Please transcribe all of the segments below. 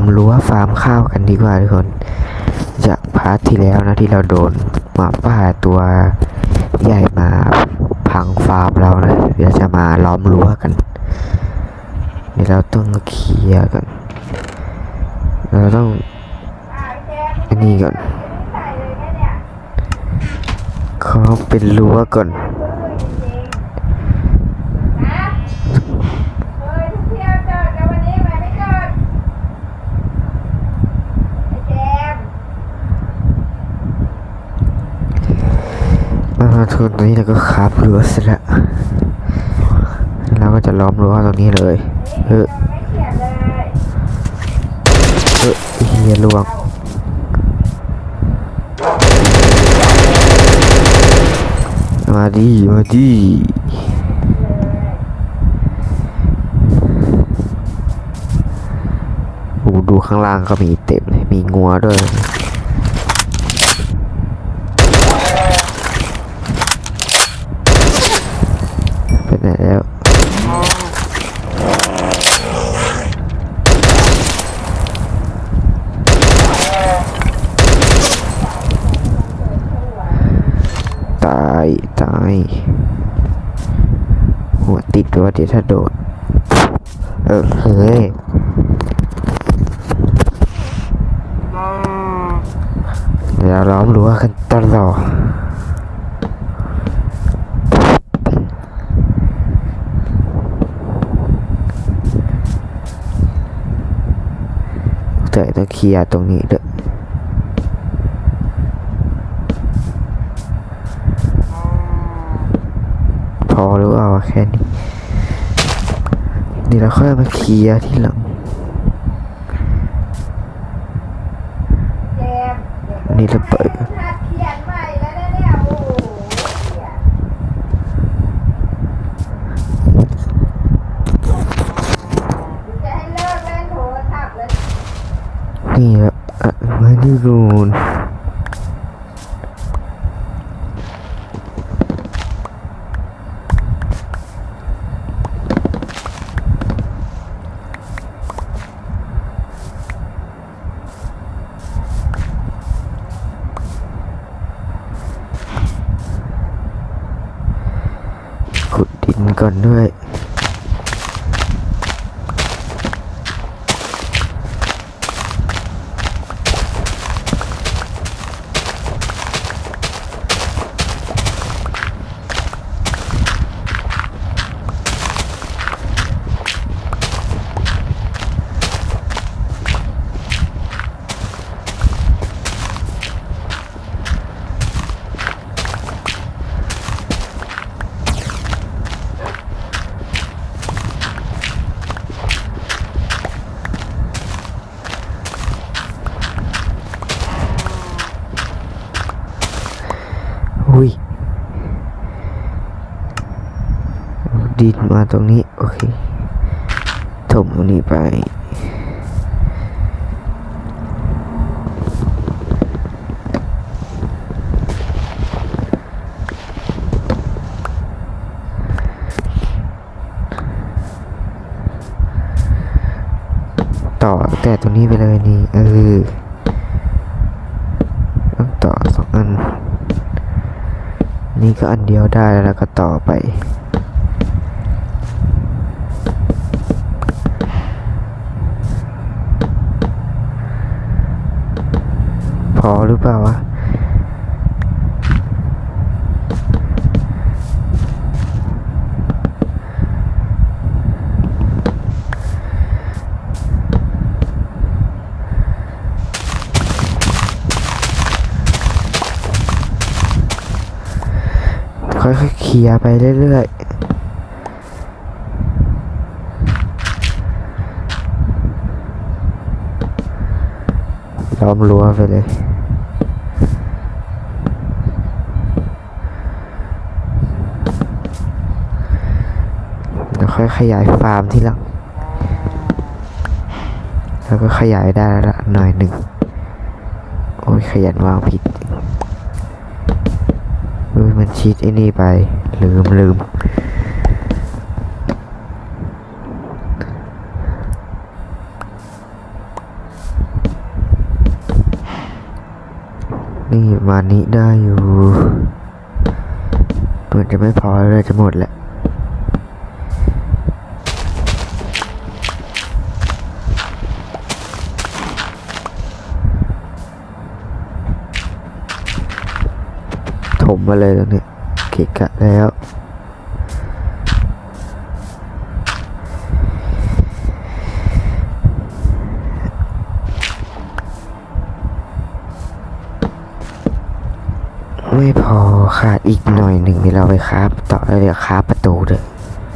ำรั้วฟาร์มข้าวกันดีกว่าทุกคน จากพาร์ทที่แล้วนะที่เราโดนหมาป่าตัวใหญ่มาพังฟาร์มเรานะเดี๋ยวจะมาล้อมรั้วกันเดี๋ยวเราต้องเคลียร์กันเราต้องอันนี้ก่อนเขาเป็นรั้วก่อน ทุนตรงนี้เราก็คาบรั้วเสร็จแล้วเราก็จะล้อมรั้วตรงนี้เลยเออเออเฮียลวงมาดีมาดีโอ้ดูข้างล่างก็มีเต็มเลยมีงัวด้วย ไปไหนแล้ว ตายตาย หัวติดตัวเดี๋ยวถ้าโดด เออเฮ้ยเดี๋ยวเราล้อมรั้วกันตลอดแต่ต้องเคลียร์ตรงนี้ด้วยพอหรือเปล่าวะแค่นี้ นี่เรา ค่อยมาเคลียร์ที่หลัง นี่ราเปิดเขียนใหม่แล้วนะเนี่ยโอ้โหจะให้เลิกเล่นโทรศัพท์แล้ว นี่ครับอะมาดูรูนขุด ดินก่อนด้วยอุ้ยดิน มาตรงนี้ โอเค ถมตรงนี้ไป ต่อแต่ตรงนี้ไปเลยนี่ เออต้องต่อสองอัน นี่ก็อันเดียวได้แล้วก็ต่อไป อหรือเปล่าวะค่อยๆเคลียร์ไปเรื่อยๆล้อมรั้วไปเลย แล้วค่อย ขยายฟาร์มที่หลังแล้วก็ขยายได้ละหน่อยหนึ่งโอ้ยขยันวางผิดเฮ้ยมันชิดไอ้นี่ไป ลืมลืมนี่มานี้ได้อยู่เหมือนจะไม่พอเลยจะหมดแหละ ถมมาเลยตรงนี้เกะกะแล้วไม่พอขาดอีกหน่อยหนึ่งที่เราไปคาฟต่อแล้วเดี๋ยวคาฟประตูเด้อ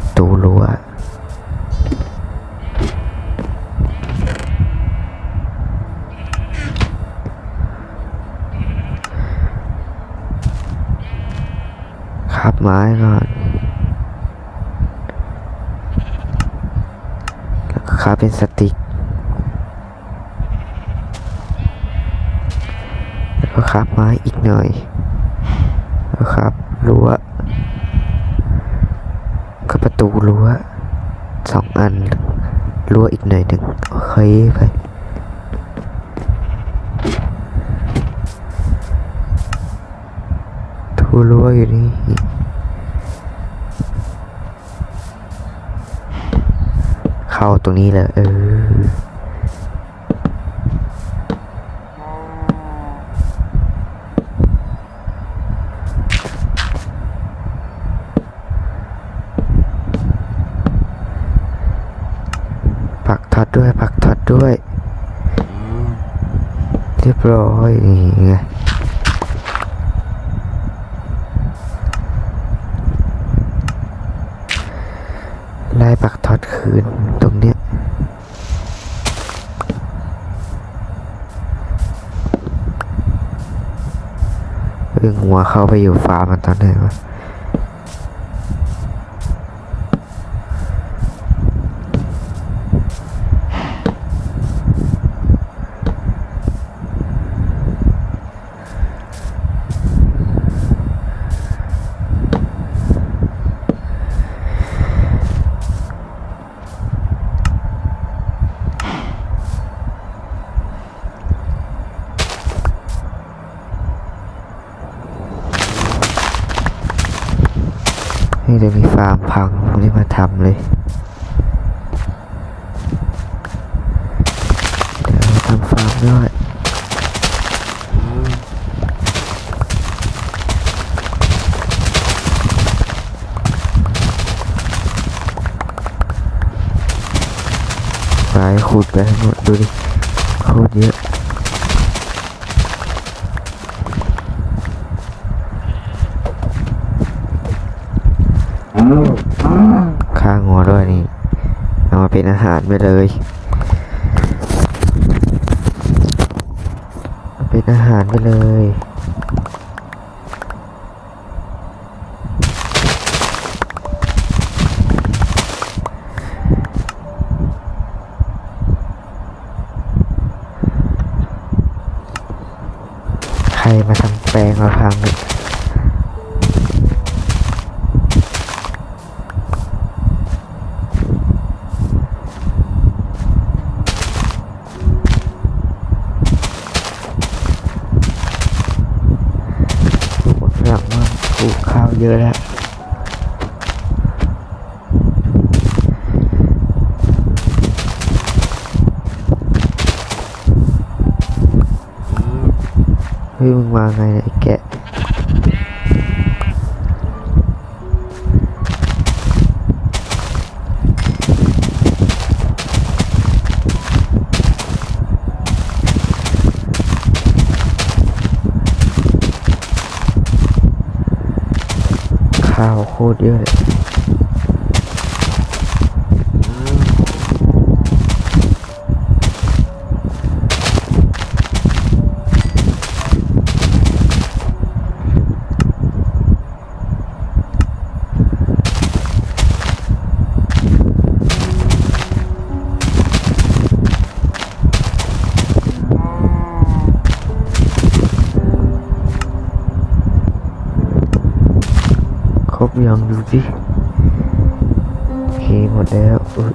ประตูรั้ว คราฟไม้ก่อนแล้วก็คราฟเป็นสติกแล้วก็คราฟไม้อีกหน่อยแล้วครับรั้วก็ประตูรั้วสองอันรั้วอีกหน่อยหนึ่งโอเคไป ทูรั้วอยู่นี่เข้าตรงนี้เลยเออปักทอตด้วยปักทอตด้วย เรียบร้อยนี่ไงไล่ปักท็อต คืนตรงเนี้ยเรื่องหัวเข้าไปอยู่ฟาร์มมันตอนไหนวะ นี่เดี๋ยวมีฟาร์มพังไม่ได้มาทำเลยเดี๋ยวทำฟาร์มด้วยไปขุดไปให้หมดดูดิโคตรเยอะ ข้างงัวด้วยนี่ เอามาเป็นอาหารไป เลย เป็นอาหารไปเลยใครมาทำแปลงมาพังเนี่ย ปลูกฝรั่งว่างปลูกข้าว เยอะแล้วเฮ้ยมึงมาไงเนี่ย ข้าวโคตรเยอะ เลยลองดูสิโอเคหมดแล้วอุ๊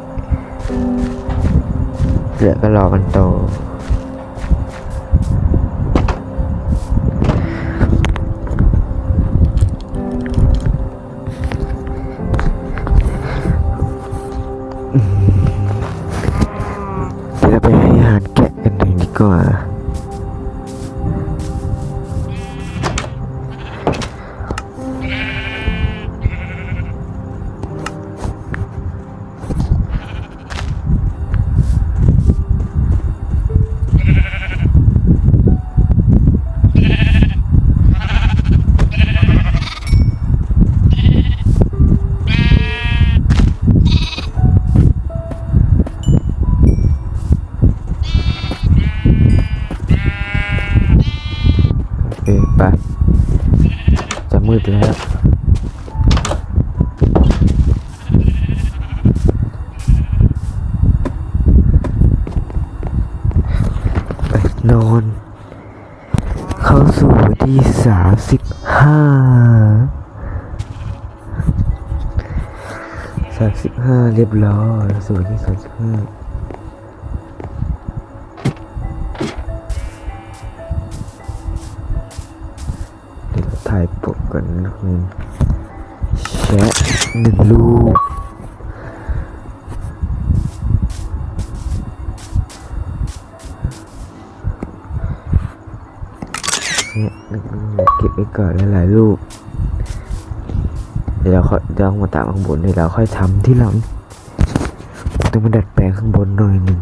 สิบห้าสามสิบห้าเรียบร้อยส่วันที่สามสิบห้าเดี๋ยวถ่ายปกกันนะคุณแชะหนึ่งรูป เก็บไว้ก่อนหลายๆรูป เดี๋ยวเราค่อยเดี๋ยวเรามาตามข้างบนเดี๋ยวเราค่อยทำที่หลังต้องมาดัดแปลงข้างบนหน่อยหนึ่ง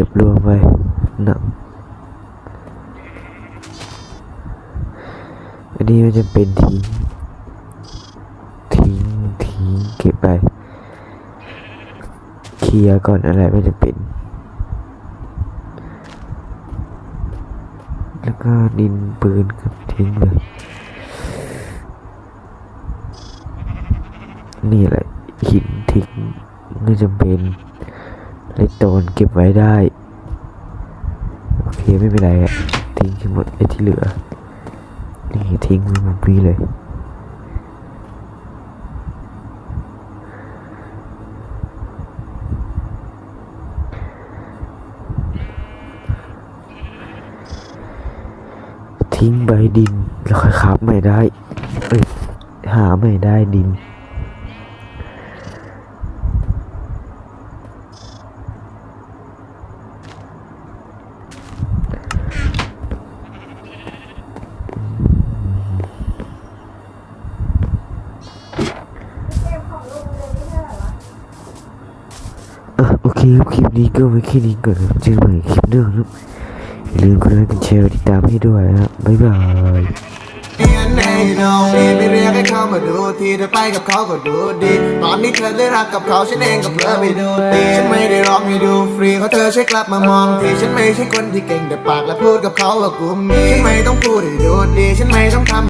ก็บรวมไว้หนักอันนี้มันจะเป็นทิ้งทิ้งทิ้งเก็บไปเคลียร์ก่อนอะไรไม่จะเป็น แล้วก็ดินปืนกับทิ้งเลยนี่แหละหินทิ้งไม่จำเป็น เลตโตนเก็บไว้ได้ โอเคไม่เป็นไรอะทิ้งทั้งหมดไอ้ที่เหลือ นี่ทิ้งไว้แบบนี้เลยทิ้งใบดินแล้วค่อยขับไม่ได้เอ้ยหาไม่ได้ดิน เกมของลุงเลยไม่ใช่เหรอวะ อะโอเคคลิปนี้ก็ไว้แค่นี้ก่อนครับเจอใหม่คลิปหน้าครับอย่าลืมกดไลค์กดแชร์ติดตามให้ด้วยนะบ๊ายบายเรียนในโรงเรียนไม่เรียกให้เขามาดูทีเธอไปกับเขาก็ดูดี ตอนนี้เธอได้รักกับเขาฉันเองก็เพลอไปดูดีฉันไม่ได้ร้องให้ดูฟรีเขาเธอใช่วยกลับมามองทีฉันไม่ใช่คนที่เก่งแต่ปากและพูดกับเขาว่ากูมีฉันไม่ต้องพูดให้ดูดีฉันไม่ต้องทำ